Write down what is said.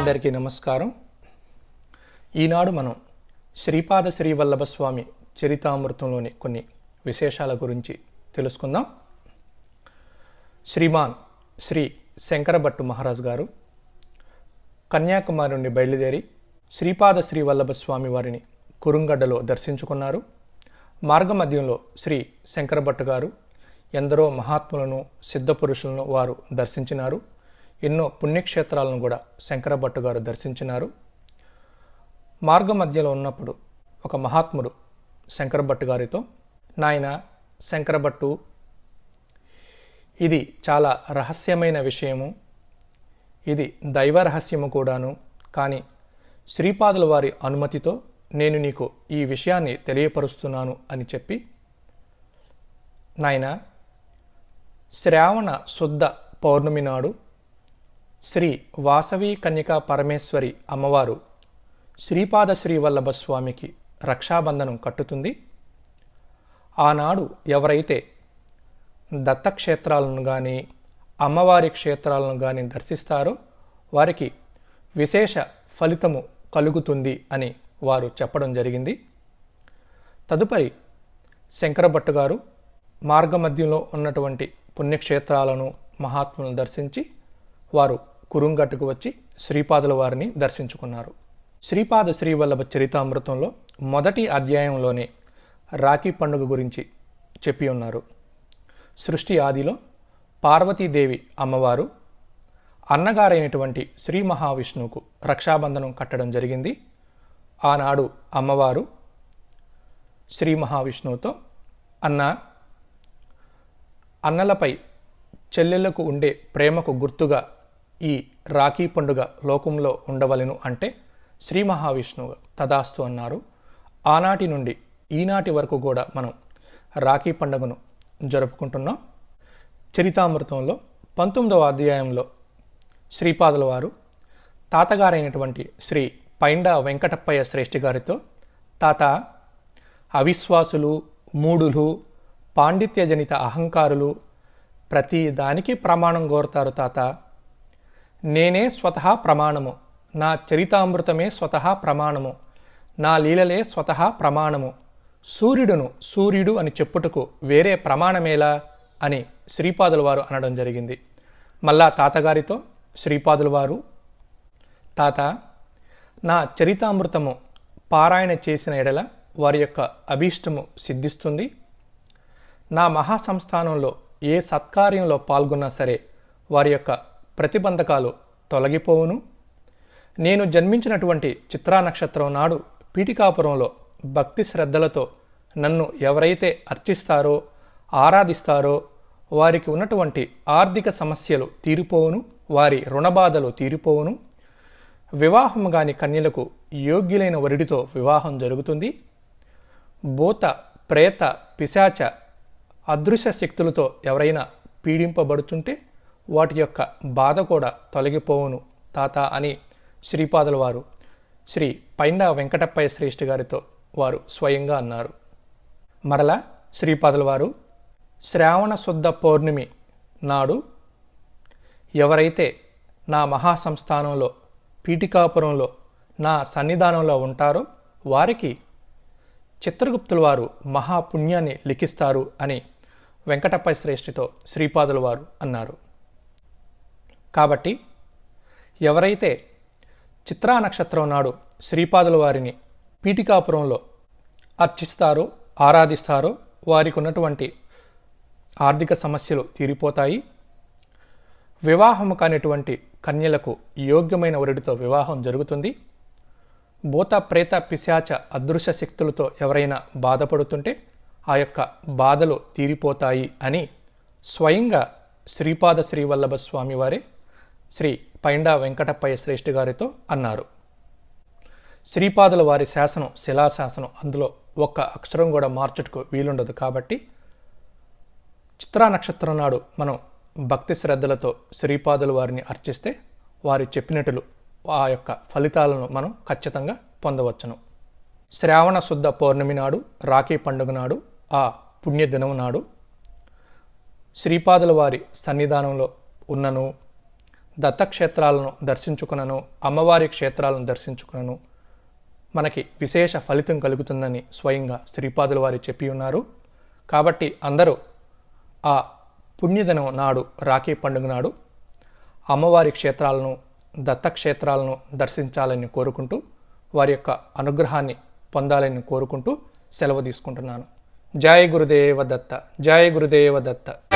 అందరికీ నమస్కారం. ఈనాడు మనం శ్రీపాద శ్రీవల్లభ స్వామి చరితామృతంలోని కొన్ని విశేషాల గురించి తెలుసుకుందాం. శ్రీమాన్ శ్రీ శంకరభట్టు మహారాజ్ గారు కన్యాకుమారి నుండి బయలుదేరి శ్రీపాద శ్రీవల్లభ స్వామి వారిని కురుంగడ్డలో దర్శించుకున్నారు. మార్గమధ్యంలో శ్రీ శంకరభట్టు గారు ఎందరో మహాత్ములను సిద్ధపురుషులను వారు దర్శించినారు. ఎన్నో పుణ్యక్షేత్రాలను కూడా శంకరభట్టు గారు దర్శించినారు. మార్గ మధ్యలో ఉన్నప్పుడు ఒక మహాత్ముడు శంకరభట్టు గారితో నాయన శంకరభట్టు ఇది చాలా రహస్యమైన విషయము. ఇది దైవ రహస్యము కూడాను. కానీ శ్రీపాదుల వారి అనుమతితో నేను నీకు ఈ విషయాన్ని తెలియపరుస్తున్నాను అని చెప్పి నాయన శ్రావణ శుద్ధ పౌర్ణమి నాడు శ్రీ వాసవి కన్యకా పరమేశ్వరి అమ్మవారు శ్రీపాద శ్రీవల్లభ స్వామికి రక్షాబంధనం కట్టుతుంది. ఆనాడు ఎవరైతే దత్తక్షేత్రాలను కానీ అమ్మవారి క్షేత్రాలను కానీ దర్శిస్తారో వారికి విశేష ఫలితము కలుగుతుంది అని వారు చెప్పడం జరిగింది. తదుపరి శంకరభట్టు గారు మార్గమధ్యంలో ఉన్నటువంటి పుణ్యక్షేత్రాలను మహాత్ములను దర్శించి వారు కురుంగట్టుకు వచ్చి శ్రీపాదుల వారిని దర్శించుకున్నారు. శ్రీపాద శ్రీవల్లభ చరితామృతంలో మొదటి అధ్యాయంలోనే రాఖీ పండుగ గురించి చెప్పి ఉన్నారు. సృష్టి ఆదిలో పార్వతీదేవి అమ్మవారు అన్నగారైనటువంటి శ్రీ మహావిష్ణువుకు రక్షాబంధనం కట్టడం జరిగింది. ఆనాడు అమ్మవారు శ్రీ మహావిష్ణువుతో అన్న అన్నలపై చెల్లెళ్ళకు ఉండే ప్రేమకు గుర్తుగా ఈ రాఖీ పండుగ లోకంలో ఉండవలెను అంటే శ్రీ మహావిష్ణువు తదాస్తు అన్నారు. ఆనాటి నుండి ఈనాటి వరకు కూడా మనం రాఖీ పండుగను జరుపుకుంటున్నాం. చరితామృతంలో పంతొమ్మిదవ అధ్యాయంలో శ్రీపాదుల వారు తాతగారైనటువంటి శ్రీ పైండ వెంకటప్పయ్య శ్రేష్ఠి గారితో తాత అవిశ్వాసులు మూడులు పాండిత్యజనిత అహంకారులు ప్రతి దానికి ప్రమాణం కోరుతారు తాత. నేనే స్వతహా ప్రమాణము. నా చరితామృతమే స్వతహా ప్రమాణము. నా లీలలే స్వతహా ప్రమాణము. సూర్యుడును సూర్యుడు అని చెప్పుటకు వేరే ప్రమాణమేలా అని శ్రీపాదుల వారు అనడం జరిగింది. మళ్ళా తాతగారితో శ్రీపాదుల వారు తాత నా చరితామృతము పారాయణ చేసిన ఎడల వారి యొక్క అభీష్టము సిద్ధిస్తుంది. నా మహాసంస్థానంలో ఏ సత్కార్యంలో పాల్గొన్నా సరే వారి యొక్క ప్రతిబంధకాలు తొలగిపోవును. నేను జన్మించినటువంటి చిత్రా నక్షత్రం నాడు పీఠికాపురంలో భక్తి శ్రద్ధలతో నన్ను ఎవరైతే అర్చిస్తారో ఆరాధిస్తారో వారికి ఉన్నటువంటి ఆర్థిక సమస్యలు తీరిపోవును వారి రుణబాధలు తీరిపోవును. వివాహం కాని కన్యలకు యోగ్యులైన వరుడితో వివాహం జరుగుతుంది. భూత ప్రేత పిశాచ అదృశ్య శక్తులతో ఎవరైనా పీడింపబడుతుంటే వాటి యొక్క బాధ కూడా తొలగిపోవును తాత అని శ్రీపాదుల వారు శ్రీ పైండ వెంకటప్పయ్య శ్రేష్ఠి గారితో వారు స్వయంగా అన్నారు. మరలా శ్రీపాదుల వారు శ్రావణ శుద్ధ పౌర్ణమి నాడు ఎవరైతే నా మహాసంస్థానంలో పీఠికాపురంలో నా సన్నిధానంలో ఉంటారో వారికి చిత్రగుప్తుల వారు మహాపుణ్యాన్ని లిఖిస్తారు అని వెంకటప్ప శ్రేష్ఠితో శ్రీపాదుల వారు అన్నారు. కాబట్టి ఎవరైతే చిత్రా నక్షత్రం నాడు శ్రీపాదుల వారిని పీఠికాపురంలో అర్చిస్తారో ఆరాధిస్తారో వారికి ఉన్నటువంటి ఆర్థిక సమస్యలు తీరిపోతాయి. వివాహము కానిటువంటి కన్యలకు యోగ్యమైన వరుడితో వివాహం జరుగుతుంది. భూత ప్రేత పిశాచ అదృశ్య శక్తులతో ఎవరైనా బాధపడుతుంటే ఆ యొక్క బాధలు తీరిపోతాయి అని స్వయంగా శ్రీపాద శ్రీవల్లభ స్వామివారే శ్రీ పైండా వెంకటప్పయ్య శ్రేష్ఠి గారితో అన్నారు. శ్రీపాదుల వారి శాసనం శిలాశాసనం అందులో ఒక్క అక్షరం కూడా మార్చుటకు వీలుండదు కాబట్టి చిత్రా నక్షత్రం నాడు మనం భక్తి శ్రద్ధలతో శ్రీపాదుల వారిని అర్చిస్తే వారి చెప్పినట్లు ఆ యొక్క ఫలితాలను మనం ఖచ్చితంగా పొందవచ్చును. శ్రావణ శుద్ధ పౌర్ణమి నాడు రాఖీ పండుగ నాడు ఆ పుణ్యదినం నాడు శ్రీపాదుల వారి సన్నిధానంలో ఉన్నను దత్తక్షేత్రాలను దర్శించుకునను అమ్మవారి క్షేత్రాలను దర్శించుకునను. మనకి విశేష ఫలితం కలుగుతుందని స్వయంగా శ్రీపాదుల వారు చెప్పి ఉన్నారు. కాబట్టి అందరూ ఆ పుణ్యదినం నాడు రాఖీ పండుగ నాడు అమ్మవారి క్షేత్రాలను దత్తక్షేత్రాలను దర్శించాలని కోరుకుంటూ వారి యొక్క అనుగ్రహాన్ని పొందాలని కోరుకుంటూ సెలవు తీసుకుంటున్నాను. జయ గురుదేవ దత్త జయ గురుదేవ దత్త.